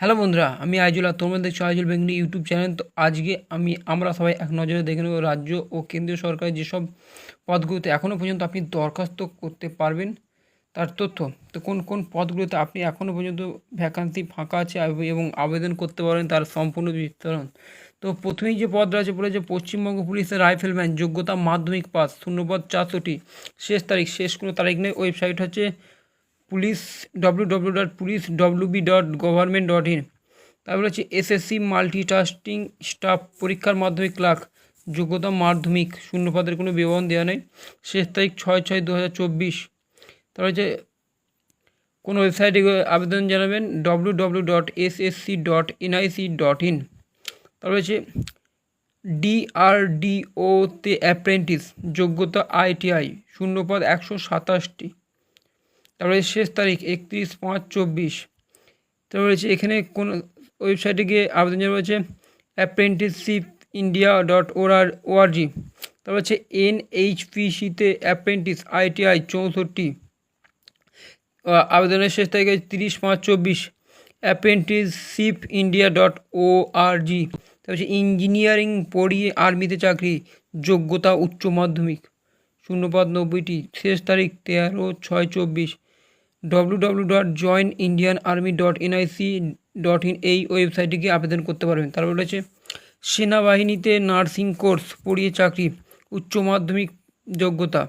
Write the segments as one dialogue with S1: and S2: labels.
S1: Hello বন্ধুরা, আমি আইজুলা তোমরা দেখছ আইজুল বেঙ্গলি ইউটিউব চ্যানেল। তো আজকে আমি, আমরা সবাই এক নজরে দেখে নেব রাজ্য ও কেন্দ্রীয় সরকারের যেসব পদগুলোতে এখনও পর্যন্ত আপনি দরখাস্ত করতে পারবেন তার তথ্য। তো কোন কোন পদগুলোতে আপনি এখনও পর্যন্ত ভ্যাকান্সি ফাঁকা আছে এবং আবেদন করতে পারেন তার সম্পূর্ণ বিতরণ তো প্রথমেই যে পদ রয়েছে বলেছে পশ্চিমবঙ্গ পুলিশের রাইফেলম্যান যোগ্যতা মাধ্যমিক পাস, শূন্যপদ চারশোটি শেষ তারিখ, শেষ কোনো তারিখ নেই ওয়েবসাইট হচ্ছে police W W dot police WB dot government dot in তারপরে হচ্ছে এসএসসি মাল্টিটাস্কিং স্টাফ পরীক্ষার মাধ্যমিক ক্লার্ক যোগ্যতা মাধ্যমিক, শূন্যপদের কোনো বিবরণ দেওয়া নেই। শেষ তারিখ ছয় ছয় দু হাজার চব্বিশ। তারপরে হচ্ছে কোন ওয়েবসাইটে আবেদন জানাবেন? W W dot SSC dot NIC dot in তারপরে হচ্ছে ডিআরডিওতে অ্যাপ্রেন্টিস যোগ্যতা আইটিআই শূন্যপদ একশো সাতাশটি। তারপরে শেষ তারিখ একত্রিশ পাঁচ চব্বিশ। তারপরে রয়েছে এখানে কোন ওয়েবসাইটে গিয়ে আবেদন জানানো রয়েছে apprenticeship India dot OR ORG তারপর হচ্ছে এন এইচ পিসিতে অ্যাপ্রেন্টিস আইটিআই চৌষট্টি। আবেদনের শেষ তারিখ তিরিশ পাঁচ চব্বিশ। Apprenticeship India dot O R G তারপর হচ্ছে ইঞ্জিনিয়ারিং পড়িয়ে আর্মিতে চাকরি, যোগ্যতা উচ্চ মাধ্যমিক। শূন্যপদ নব্বইটি। শেষ তারিখ তেরো ছয় চব্বিশ। W W dot join Indian army dot dot in এই ওয়েবসাইটে গিয়ে আবেদন করতে পারবেন। তারপর রয়েছে, সেনাবাহিনীতে নার্সিং কোর্স, পড়িয়ে চাকরি, উচ্চ মাধ্যমিক যোগ্যতা।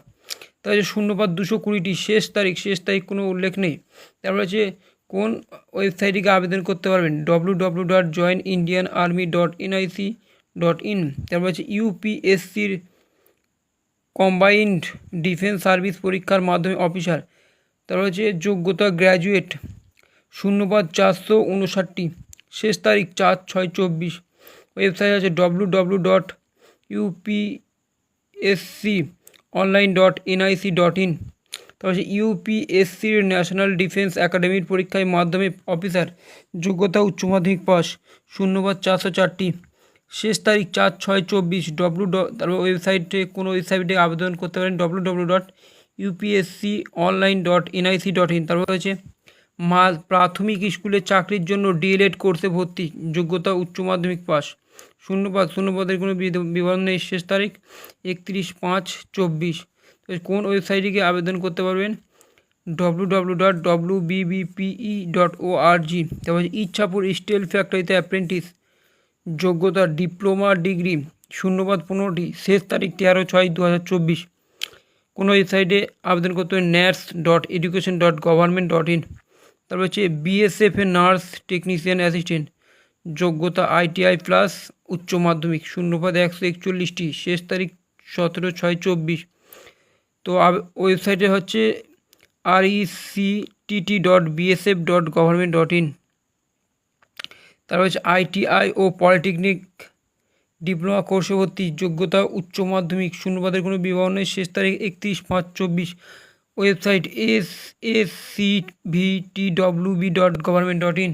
S1: তার হচ্ছে শূন্যপাত দুশো কুড়িটি, শেষ তারিখ শেষ তারিখ কোনো উল্লেখ নেই। তারপর হচ্ছে কোন ওয়েবসাইটে গিয়ে আবেদন করতে পারবেন? W W dot join Indian army dot NIC dot in তারপর হচ্ছে ইউপিএসসির কম্বাইন্ড ডিফেন্স সার্ভিস পরীক্ষার মাধ্যমে অফিসার তারপর হচ্ছে যোগ্যতা গ্র্যাজুয়েট শূন্যপদ চারশো উনষাটটি, শেষ তারিখ চার ছয় চব্বিশ। ওয়েবসাইট আছে W W dot UPSC online dot NIC dot in তারপর হচ্ছে ইউপিএসসির ন্যাশনাল ডিফেন্স একাডেমির পরীক্ষায় মাধ্যমে অফিসার যোগ্যতা উচ্চ মাধ্যমিক পাস, শূন্যপদ চারশো চারটি। শেষ তারিখ চার ছয় চব্বিশ ডব্লু তারপর ওয়েবসাইটে কোনো ওয়েবসাইটে আবেদন করতে পারেন W W dot UPSC online dot NIC dot in তারপর হচ্ছে প্রাথমিক স্কুলে চাকরির জন্য ডিএলএড কোর্সে ভর্তি, যোগ্যতা উচ্চ মাধ্যমিক পাস। শূন্যপদ শূন্যপদের কোনো বিবরণ নেই, শেষ তারিখ একত্রিশ পাঁচ চব্বিশ। কোন ওয়েবসাইটে গিয়ে আবেদন করতে পারবেন? W W dot W BBPE dot O R G তারপর ইচ্ছাপুর স্টিল ফ্যাক্টরিতে অ্যাপ্রেন্টিস যোগ্যতা ডিপ্লোমা ডিগ্রি শূন্যপদ পনেরোটি, শেষ তারিখ তেরো ছয় দু হাজার চব্বিশ। কোনো ওয়েবসাইটে আবেদন করতে হবে NATS dot education dot government dot in তারপর হচ্ছে বিএসএফ এ নার্স টেকনিশিয়ান অ্যাসিস্ট্যান্ট যোগ্যতা আইটিআই প্লাস উচ্চ মাধ্যমিক, শূন্যপদ একশো একচল্লিশটি, শেষ তারিখ সতেরো ছয় চব্বিশ। তো ওয়েবসাইটে হচ্ছে R TT dot BSF dot government dot in তারপর হচ্ছে আইটিআই ও পলিটেকনিক ডিপ্লোমা কোর্সে ভর্তি, যোগ্যতা উচ্চ মাধ্যমিক, শূন্যপদের কোনো নেই, শেষ তারিখ একত্রিশ পাঁচ চব্বিশ। Website S S C V T W B dot government dot in.